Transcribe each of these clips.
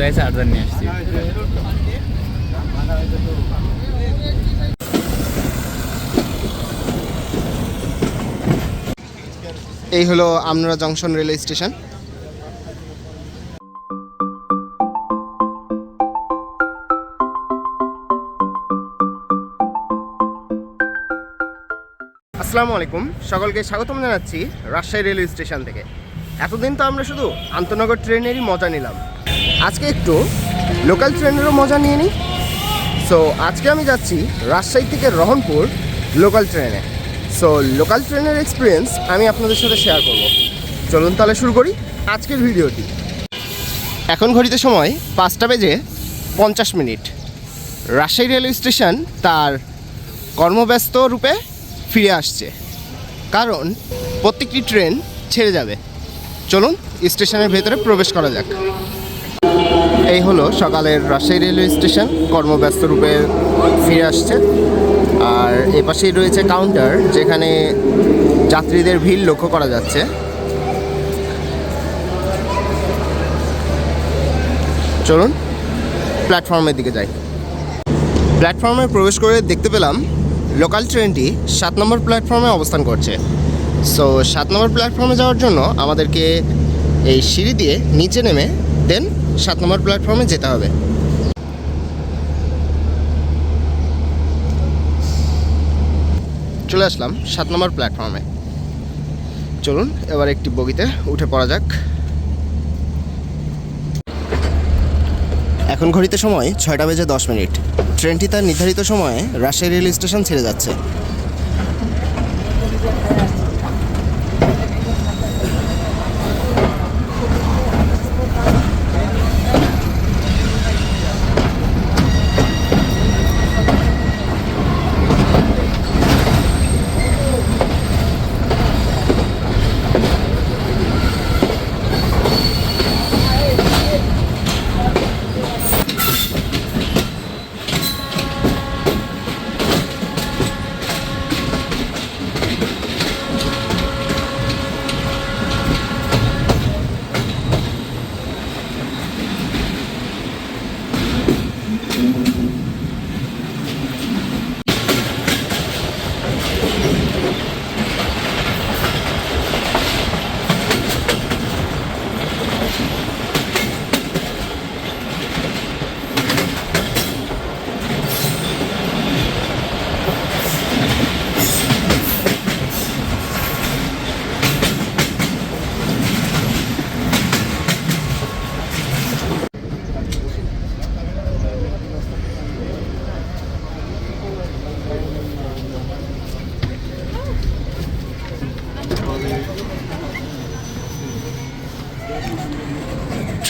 তাই চার্জার নিয়ে আসছি। এই হলো আমরা জংশন রেলওয়ে স্টেশন। আসসালামু আলাইকুম, সকলকে স্বাগতম জানাচ্ছি রাজশাহী রেলওয়ে স্টেশন থেকে। এতদিন তো আমরা শুধু আন্তনগর ট্রেনেরই মজা নিলাম। আজকে একটু লোকাল ট্রেনেরও মজা নিয়ে নিই। সো আজকে আমি যাচ্ছি রাজশাহী থেকে রহনপুর লোকাল ট্রেনে। সো লোকাল ট্রেনের এক্সপিরিয়েন্স আমি আপনাদের সাথে শেয়ার করব। চলুন তাহলে শুরু করি আজকের ভিডিওটি। এখন ঘড়িতে সময় পাঁচটা বেজে পঞ্চাশ মিনিট। রাজশাহী রেলওয়ে স্টেশন তার কর্মব্যস্ত রূপে ফিরে আসছে। কারণ প্রত্যেকটি ট্রেন ছেড়ে যাবে। চলুন স্টেশনের ভেতরে প্রবেশ করা যাক। এই হলো সকালের রাজশাহী রেলওয়ে স্টেশন। কর্মব্যস্ত রূপে ফিরে আসছে। আর এ পাশেই রয়েছে কাউন্টার, যেখানে যাত্রীদের ভিড় লক্ষ্য করা যাচ্ছে। চলুন, প্ল্যাটফর্মের দিকে যাই। প্ল্যাটফর্মে প্রবেশ করে দেখতে পেলাম, লোকাল ট্রেনটি সাত নম্বর প্ল্যাটফর্মে অবস্থান করছে। সো সাত নম্বর প্ল্যাটফর্মে যাওয়ার জন্য আমাদেরকে এই সিঁড়ি দিয়ে নিচে নেমে দেন সাত নম্বর প্ল্যাটফর্মে যেতে হবে। চলে আসলাম সাত নম্বর প্ল্যাটফর্মে। চলুন, এবার একটি বগিতে উঠে পড়া যাক। এখন ঘড়িতে সময় ছয়টা বেজে দশ মিনিট। ট্রেনটি তার নির্ধারিত সময়ে রাজশাহী রেল স্টেশন ছেড়ে যাচ্ছে।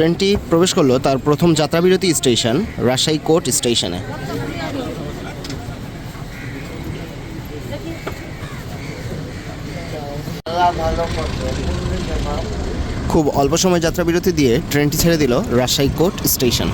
ট্রেনটি প্রবেশ করল তার প্রথম যাত্রাবিরতি স্টেশন, রাজশাহী কোর্ট স্টেশনে। খুব অল্প সময় যাত্রাবিরতি দিয়ে ট্রেনটি ছেড়ে দিল রাজশাহী কোর্ট স্টেশন।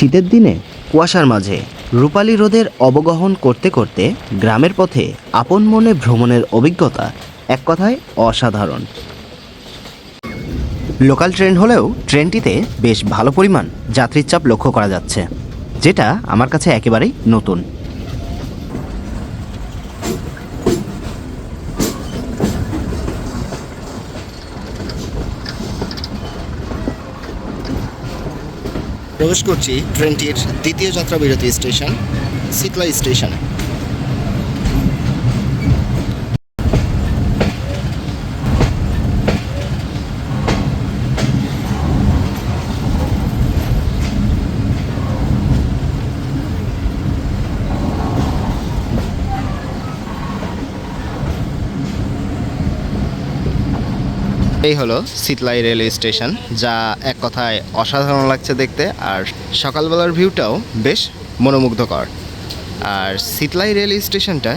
শীতের দিনে, কুয়াশার মাঝে রূপালী রোদের অবগহন করতে করতে গ্রামের পথে আপন মনে ভ্রমণের অভিজ্ঞতা এক কথায় অসাধারণ। লোকাল ট্রেন হলেও ট্রেনটিতে বেশ ভালো পরিমাণ যাত্রীর চাপ লক্ষ্য করা যাচ্ছে, যেটা আমার কাছে একেবারেই নতুন। প্রবেশ করছি ট্রেনটির দ্বিতীয় যাত্রা যাত্রাবিরতি স্টেশন সিকলা স্টেশনে। এই হলো শীতলাই রেলওয়ে স্টেশন, যা এক কথায় অসাধারণ লাগছে দেখতে আর সকালবেলার ভিউটাও বেশ মনোমুগ্ধকর। আর শীতলাই রেলওয়ে স্টেশনটা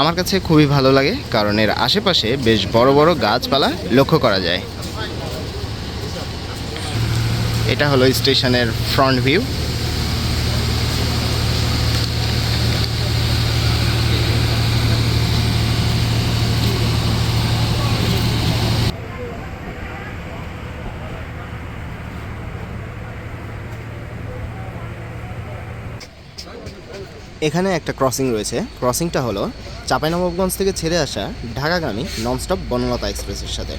আমার কাছে খুবই ভালো লাগে কারণ এর আশেপাশে বেশ বড় বড় গাছপালা লক্ষ্য করা যায়। এটা হলো স্টেশনের ফ্রন্ট ভিউ। এখানে একটা ক্রসিং রয়েছে। ক্রসিংটা হলো চাঁপাইনবাবগঞ্জ থেকে ছেড়ে আসা ঢাকাগামী ননস্টপ বনলতা এক্সপ্রেসের সাথে।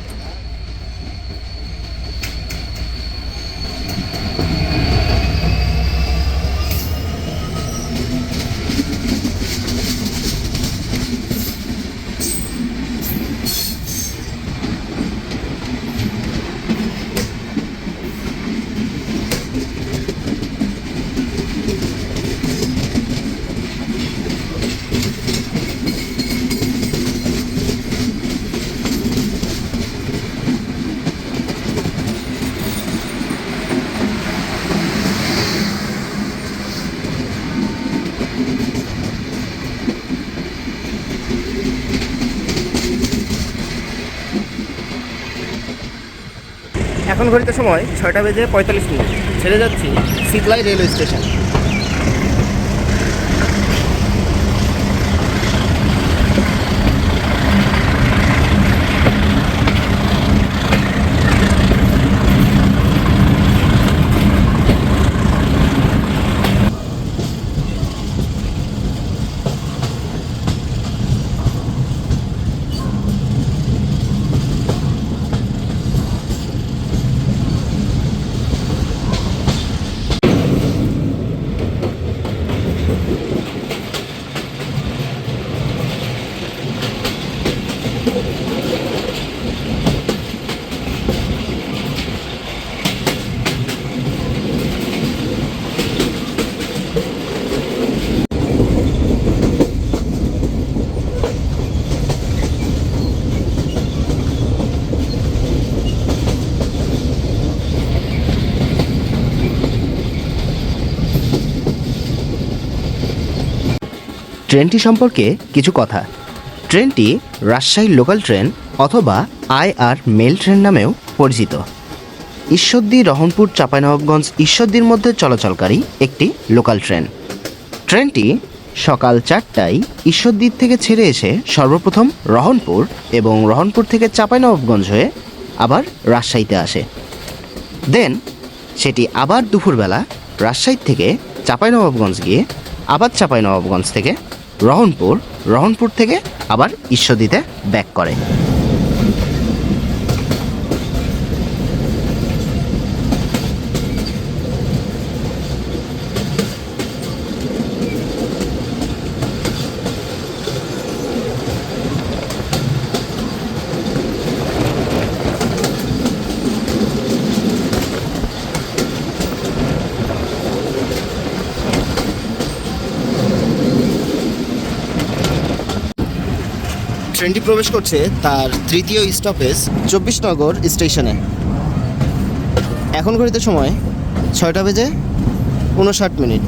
ঘড়িতে সময় ছয়টা বেজে পঁয়তাল্লিশ মিনিট। ছেড়ে যাচ্ছি শীতলাই রেলওয়ে স্টেশন। ট্রেনটি সম্পর্কে কিছু কথা। ট্রেনটি রাজশাহী লোকাল ট্রেন অথবা আই আর মেল ট্রেন নামেও পরিচিত। ঈশ্বরদী, রহনপুর, চাঁপাইনবাবগঞ্জ, ঈশ্বরদীর মধ্যে চলাচলকারী একটি লোকাল ট্রেন। ট্রেনটি সকাল চারটায় ঈশ্বরদীর থেকে ছেড়ে এসে সর্বপ্রথম রহনপুর এবং রহনপুর থেকে চাঁপাইনবাবগঞ্জ হয়ে আবার রাজশাহীতে আসে। দেন সেটি আবার দুপুরবেলা রাজশাহী থেকে চাঁপাইনবাবগঞ্জ গিয়ে আবার চাঁপাইনবাবগঞ্জ থেকে রহনপুর রহনপুর থেকে আবার ঈশ্বরদীতে ব্যাক করে। ট্রেনটি প্রবেশ করছে তার তৃতীয় স্টপেজ চব্বিশ নগর স্টেশনে। এখন ঘড়িতে সময় ছয়টা বেজে উনষাট মিনিট।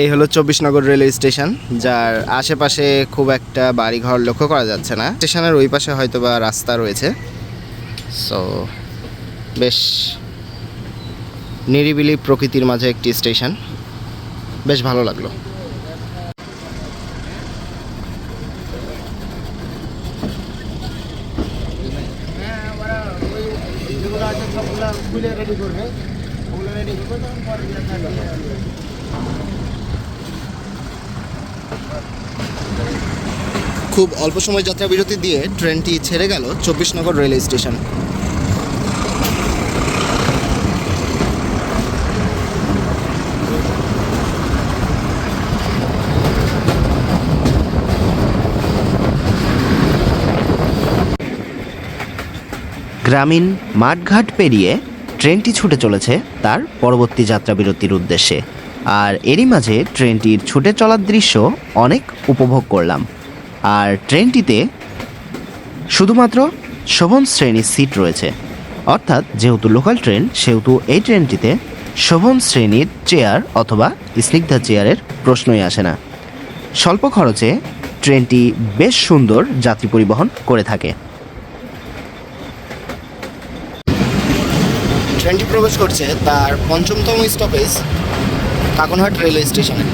এই হলো চব্বিশ নগর রেলওয়ে স্টেশন, যার আশেপাশে খুব একটা বাড়িঘর লক্ষ্য করা যাচ্ছে না। স্টেশনের ওই পাশে হয়তো বা রাস্তা রয়েছে। সো বেশ নিরিবিলি প্রকৃতির মাঝে একটি স্টেশন। বেশ ভালো লাগল। খুব অল্প সময় যাত্রা বিরতি দিয়ে ট্রেনটি ছেড়ে গেল চব্বিশনগর রেলওয়ে স্টেশন। গ্রামীণ মাঠঘাট পেরিয়ে ট্রেনটি ছুটে চলেছে তার পরবর্তী যাত্রা বিরতির উদ্দেশ্যে। আর এরই মাঝে ট্রেনটির ছুটে চলার দৃশ্য অনেক উপভোগ করলাম। আর ট্রেনটিতে শুধুমাত্র শোভন শ্রেণির সিট রয়েছে। অর্থাৎ যেহেতু লোকাল ট্রেন, সেহেতু এই ট্রেনটিতে শোভন শ্রেণির চেয়ার অথবা স্নিগ্ধা চেয়ারের প্রশ্নই আসে না। স্বল্প খরচে ট্রেনটি বেশ সুন্দর যাত্রী পরিবহন করে থাকে। ট্রেনটি প্রবেশ করছে তার পঞ্চমতম স্টপেজ কাকনহাট রেলওয়ে স্টেশনে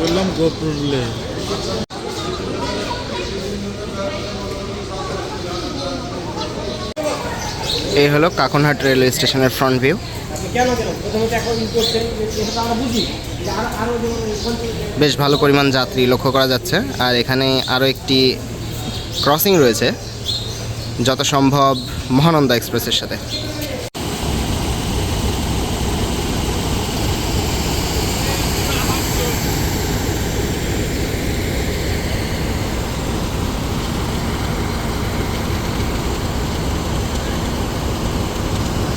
বললাম গোপুরলে এই হলো কাকনহাট রেলওয়ে স্টেশনের ফ্রন্ট ভিউ বেশ ভালো পরিমাণ যাত্রী লক্ষ্য করা যাচ্ছে। আর এখানে আরও একটি ক্রসিং রয়েছে যত সম্ভব মহানন্দা এক্সপ্রেসের সাথে।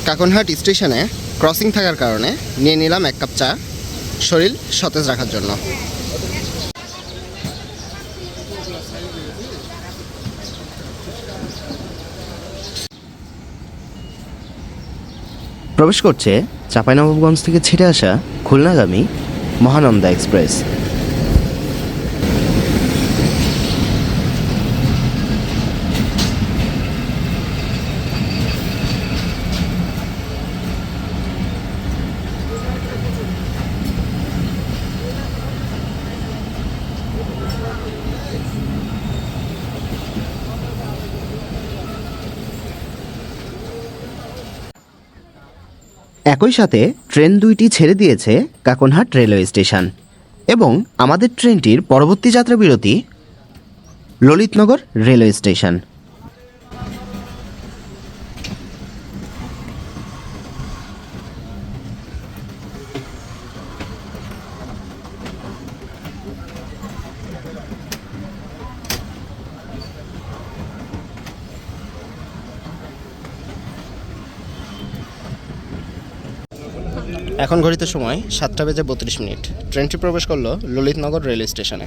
কাকনহাট স্টেশনে ক্রসিং থাকার কারণে নিয়ে নিলাম এক কাপ চা। শরীর সতেজ রাখার জন্য। প্রবেশ করছে চাঁপাইনবাবগঞ্জ থেকে ছেড়ে আসা খুলনাগামী মহানন্দা এক্সপ্রেস। একই সাথে ট্রেন দুইটি ছেড়ে দিয়েছে কাকনহাট রেলওয়ে স্টেশন এবং আমাদের ট্রেনটির পরবর্তী যাত্রা বিরতি ললিতনগর রেলওয়ে স্টেশন। এখন ঘড়িতে সময় সাতটা বেজে বত্রিশ মিনিট। ট্রেনটি প্রবেশ করল ললিতনগর রেলওয়ে স্টেশনে।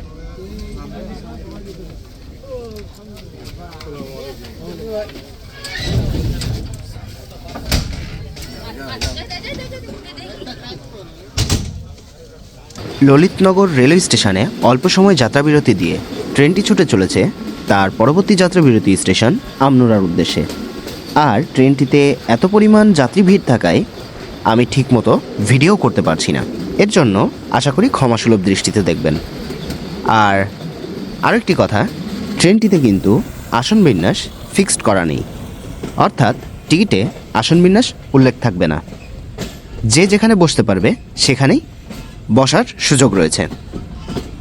ললিতনগর রেলওয়ে স্টেশনে অল্প সময় যাত্রা বিরতি দিয়ে ট্রেনটি ছুটে চলেছে তার পরবর্তী যাত্রা বিরতি স্টেশন আমনুরার উদ্দেশ্যে। আর ট্রেনটিতে এত পরিমাণ যাত্রী ভিড় থাকায় আমি ঠিকমতো ভিডিও করতে পারছি না। এর জন্য আশা করি ক্ষমাসুলভ দৃষ্টিতে দেখবেন। আর আরেকটি কথা, ট্রেনটিতে কিন্তু আসন বিন্যাস ফিক্সড করা নেই। অর্থাৎ টিকিটে আসন বিন্যাস উল্লেখ থাকবে না। যে যেখানে বসতে পারবে, সেখানেই বসার সুযোগ রয়েছে।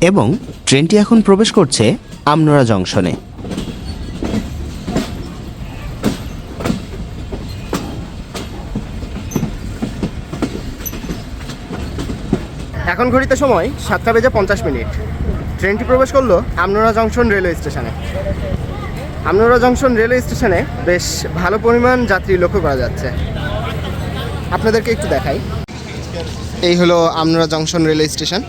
এবং ট্রেনটি এখন প্রবেশ করছে আমনোরা জংশনে। এখন ঘড়িতে সময় সাতটা বেজে পঞ্চাশ মিনিট। ট্রেনটি প্রবেশ করল আমনোরা জংশন রেলওয়ে স্টেশনে। আমনোরা জংশন রেলওয়ে স্টেশনে বেশ ভালো পরিমাণ যাত্রী লক্ষ্য করা যাচ্ছে। আপনাদেরকে একটু দেখাই। এই হলো আমনোরা জংশন রেলওয়ে স্টেশন।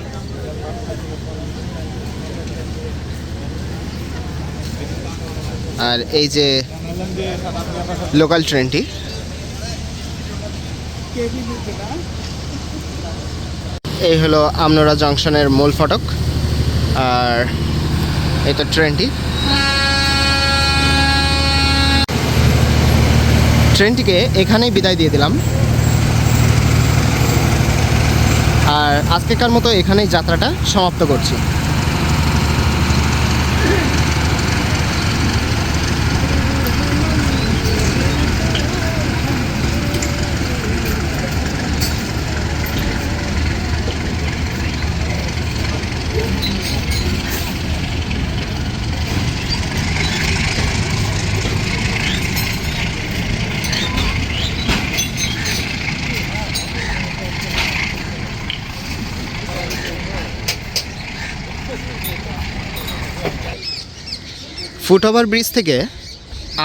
আর এই যে লোকাল ট্রেনটি। এই হলো আমনোরা জংশনের মূল ফটক, আর এই তো ট্রেনটি। ট্রেনটিকে এখানেই বিদায় দিয়ে দিলাম। আর আজকেকার মতো এখানেই যাত্রাটা সমাপ্ত করছি। ফুটওভার ব্রিজ থেকে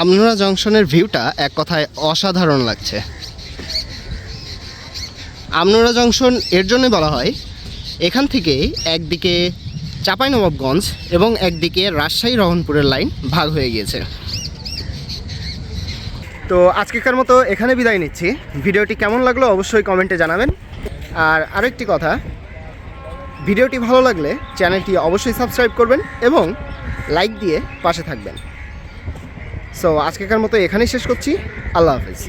আমনুরা জংশনের ভিউটা এক কথায় অসাধারণ লাগছে। আমনুরা জংশন এর জন্যই বলা হয়, এখান থেকে একদিকে চাঁপাইনবাবগঞ্জ এবং একদিকে রাজশাহী রহনপুরের লাইন ভাগ হয়ে গিয়েছে। তো আজকেকার মতো এখানে বিদায় নিচ্ছি। ভিডিওটি কেমন লাগল অবশ্যই কমেন্টে জানাবেন। আর আরেকটি কথা, ভিডিওটি ভালো লাগলে চ্যানেলটি অবশ্যই সাবস্ক্রাইব করবেন এবং লাইক দিয়ে পাশে থাকবেন। সো আজকেকার মতো এখানেই শেষ করছি। আল্লাহ হাফিজ।